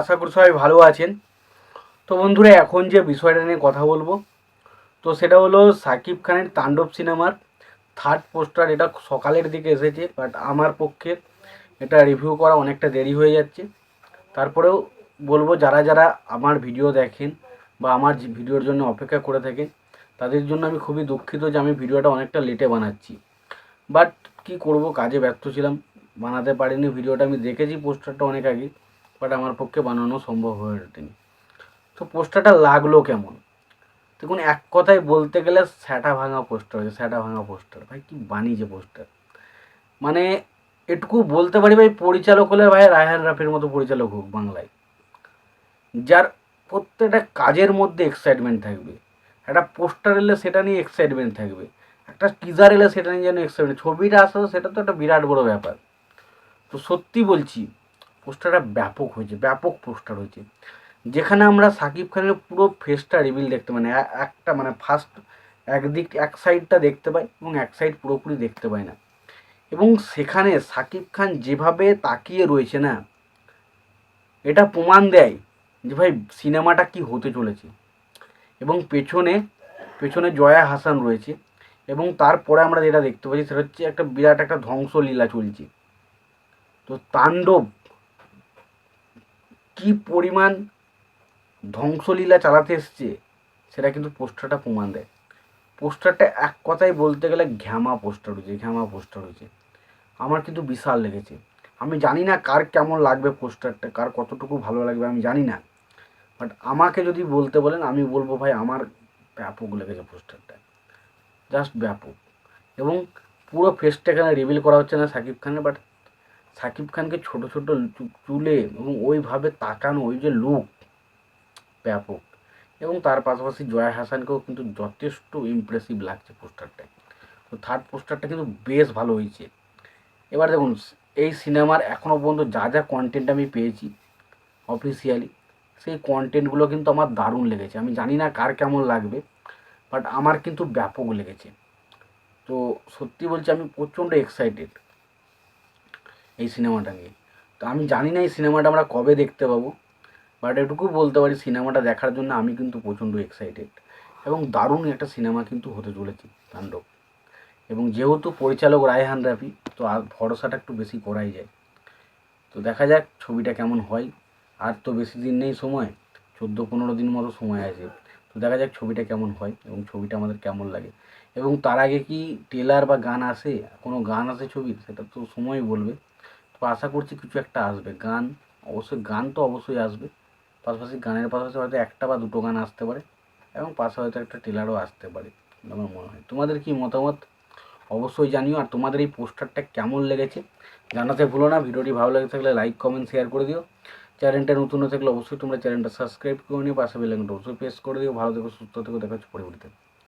আশা করি সবাই ভালো আছেন। তো বন্ধুরা, এখন যে বিষয়টা নিয়ে কথা বলব, তো সেটা হলো সাকিব খানের তাণ্ডব সিনেমার থার্ড পোস্টার এটা সকালের দিকে এসেছে বাট আমার পক্ষে এটা রিভিউ করা অনেকটা দেরি হয়ে যাচ্ছে। তারপরেও বলব, যারা যারা আমার ভিডিও দেখেন বা আমার ভিডিওর জন্য অপেক্ষা করে থাকেন, তাদের জন্য আমি খুবই দুঃখিত যে আমি ভিডিওটা অনেকটা লেটে বানাচ্ছি। বাট কি করব, কাজে ব্যস্ত ছিলাম, বানাতে পারিনি ভিডিওটা আমি দেখেছি পোস্টারটা অনেক আগে। বাট আমার পক্ষে বানানো সম্ভব হয়ে ওঠেনি তো পোস্টারটা লাগল কেমন? দেখুন, এক কথায় বলতে গেলে স্যাটা ভাঙা পোস্টার হয়েছে, স্যাটা ভাঙা পোস্টার। ভাই, কি বানিয়েছে পোস্টার? মানে এটুকু বলতে পারি ভাই, পরিচালক হলে ভাই, রায়হান রাফির মতো পরিচালক হোক বাংলায়। যার প্রত্যেকটা কাজের মধ্যে এক্সাইটমেন্ট থাকবে। একটা পোস্টার এলে সেটা নিয়ে এক্সাইটমেন্ট থাকবে। একটা টিজার এলে সেটা নিয়ে যেন এক্সাইটমেন্ট ছবিটা আসা, সেটা তো একটা বিরাট বড় ব্যাপার। তো সত্যি বলছি পোস্টারটা ব্যাপক হয়েছে, ব্যাপক পোস্টার হয়েছে। যেখানে আমরা সাকিব খানের পুরো ফেসটা রিভিল দেখতে মানে একটা মানে ফার্স্ট একদিক, এক সাইডটা দেখতে পাই এবং এক সাইড পুরোপুরি দেখতে পাই না। এবং সেখানে সাকিব খান যেভাবে তাকিয়ে রয়েছে না, এটা প্রমাণ দেয় যে ভাই সিনেমাটা কি হতে চলেছে। এবং পেছনে পেছনে জয়া হাসান রয়েছে এবং তারপরে আমরা যেটা দেখতে পাচ্ছি সেটা হচ্ছে একটা বিরাট একটা ধ্বংসলীলা চলছে। তো তাণ্ডব কি পরিমাণ ধ্বংসলীলা চালাতে এসছে, সেটা কিন্তু পোস্টারটা প্রমাণ দেয়। পোস্টারটা এক কথায় বলতে গেলে ঘ্যামা পোস্টার হয়েছে, ঘ্যামা পোস্টার হয়েছে। আমার কিন্তু বিশাল লেগেছে। আমি জানি না কার কেমন লাগবে পোস্টারটা, কার কতটুকু ভালো লাগবে আমি জানি না। বাট আমাকে যদি বলতে বলেন, আমি বলব ভাই, আমার ব্যাপক লেগেছে পোস্টারটা। জাস্ট ব্যাপক। এবং পুরো ফেসটা এখানে রিভিল করা হচ্ছে না সাকিব খানের বাট সাকিব খানকে ছোট ছোট চুলে এবং ওইভাবে তাকানো ওই যে লুক ব্যাপক। এবং তার পাশাপাশি জয়া হাসানকেও কিন্তু যথেষ্ট ইমপ্রেসিভ লাগছে পোস্টারটা তো থার্ড পোস্টারটা কিন্তু বেশ ভালো হয়েছে। এবার দেখুন, এই সিনেমার এখনও পর্যন্ত যা যা কন্টেন্ট আমি পেয়েছি অফিসিয়ালি সেই কন্টেন্টগুলো কিন্তু আমার দারুণ লেগেছে। আমি জানি না কার কেমন লাগবে বাট আমার কিন্তু ব্যাপক লেগেছে। তো সত্যি বলছি, আমি প্রচণ্ড এক্সাইটেড এই সিনেমাটা নিয়ে। তো আমি জানি না এই সিনেমাটা আমরা কবে দেখতে পাবো বাট এটুকু বলতে পারি সিনেমাটা দেখার জন্য আমি কিন্তু প্রচণ্ড এক্সাইটেড এবং দারুণ একটা সিনেমা কিন্তু হতে চলেছে তাণ্ডব। এবং যেহেতু পরিচালক রায়হান রাফি, তো আর ভরসাটা একটু বেশি করাই যায়। তো দেখা যাক ছবিটা কেমন হয়। আর তো বেশি দিন নেই সময় চোদ্দ পনেরো দিন মতো সময় আছে। তো দেখা যাক ছবিটা কেমন হয় এবং ছবিটা আমাদের কেমন লাগে। এবং তার আগে কি টেলার বা গান আসে? কোনো গান আসে ছবির? সেটা তো সময় বলবে। তো আশা করছি কিছু একটা আসবে। গান, অবশ্যই গান তো অবশ্যই আসবে। পাশাপাশি গানের পাশাপাশি হয়তো একটা বা দুটো গান আসতে পারে এবং পাশে হয়তো একটা টেলারও আসতে পারে আমার মনে হয়। তোমাদের কি মতামত? অবশ্যই জানিও। আর তোমাদের এই পোস্টারটা কেমন লেগেছে জানাতে ভুলো না। ভিডিওটি ভালো লেগে থাকলে লাইক কমেন্ট শেয়ার করে দিও। চ্যানেলটা নতুন হয়ে থাকলে অবশ্যই তোমরা চ্যানেলটা সাবস্ক্রাইব করে নিও, পাশে বেলাইকনটা অবশ্যই প্রেস করে দিও। ভালো থেকো, সুস্থ থেকো, দেখা হচ্ছে পরবর্তীতে।